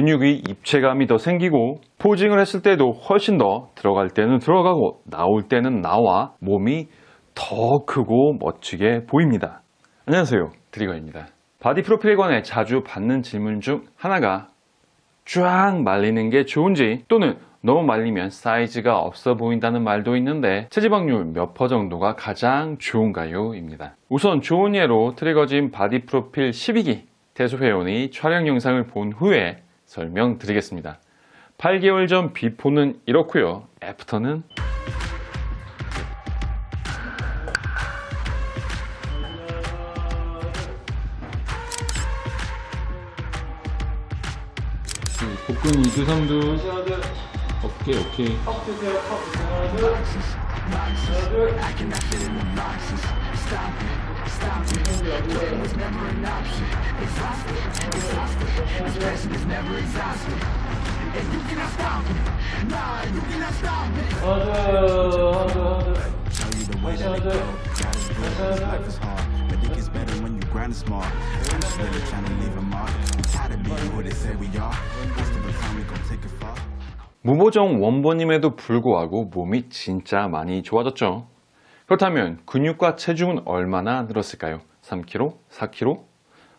근육의 입체감이 더 생기고 포징을 했을 때도 훨씬 더 들어갈 때는 들어가고 나올 때는 나와 몸이 더 크고 멋지게 보입니다. 안녕하세요. 드리거입니다. 바디 프로필에 관해 자주 받는 질문 중 하나가 쫙 말리는 게 좋은지 또는 너무 말리면 사이즈가 없어 보인다는 말도 있는데 체지방률 몇 퍼 정도가 가장 좋은가요? 입니다. 우선 좋은 예로 트리거진 바디 프로필 12기 대소 회원이 촬영 영상을 본 후에 설명드리겠습니다. 8개월 전 비포는 이렇고요. 애프터는? 복근 2두 3두. 오케이 box I cannot fit in the boxes Stop it, stop it Quitting was never an option Exhausted, exhausted This passion is never exhausted And you cannot stop it Nah, you cannot stop it Harder, harder, harder you the way to go it, this life is hard But it gets better when you grind small I'm just really trying to leave a mark tired of being who they say we are Us to become, we gon' take it far 무보정 원본임에도 불구하고 몸이 진짜 많이 좋아졌죠. 그렇다면 근육과 체중은 얼마나 늘었을까요? 3kg? 4kg?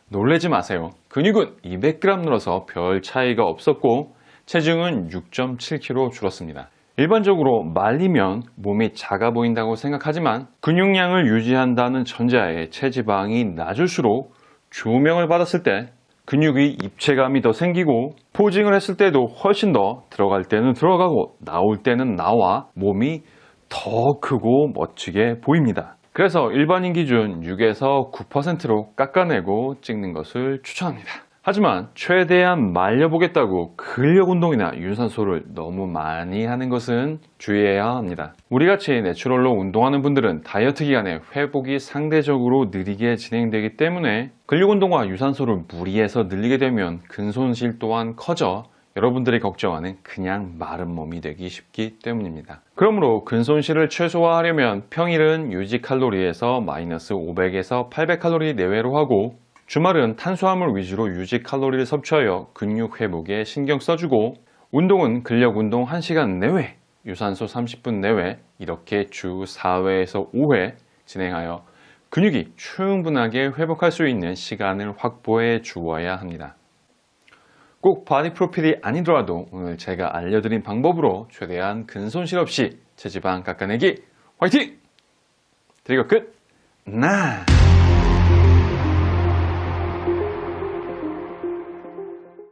놀래지 마세요. 근육은 200g 늘어서 별 차이가 없었고 체중은 6.7kg 줄었습니다. 일반적으로 말리면 몸이 작아 보인다고 생각하지만 근육량을 유지한다는 전제하에 체지방이 낮을수록 조명을 받았을 때 근육의 입체감이 더 생기고 포징을 했을 때도 훨씬 더 들어갈 때는 들어가고 나올 때는 나와 몸이 더 크고 멋지게 보입니다. 그래서 일반인 기준 6에서 9%로 깎아내고 찍는 것을 추천합니다. 하지만 최대한 말려보겠다고 근력 운동이나 유산소를 너무 많이 하는 것은 주의해야 합니다. 우리같이 내추럴로 운동하는 분들은 다이어트 기간에 회복이 상대적으로 느리게 진행되기 때문에 근력 운동과 유산소를 무리해서 늘리게 되면 근손실 또한 커져 여러분들이 걱정하는 그냥 마른 몸이 되기 쉽기 때문입니다. 그러므로 근손실을 최소화하려면 평일은 유지 칼로리에서 마이너스 500에서 800칼로리 내외로 하고 주말은 탄수화물 위주로 유지 칼로리를 섭취하여 근육 회복에 신경 써주고 운동은 근력 운동 1시간 내외, 유산소 30분 내외 이렇게 주 4회에서 5회 진행하여 근육이 충분하게 회복할 수 있는 시간을 확보해 주어야 합니다. 꼭 바디 프로필이 아니더라도 오늘 제가 알려드린 방법으로 최대한 근손실 없이 체지방 깎아내기 화이팅! 드리고 끝! 나!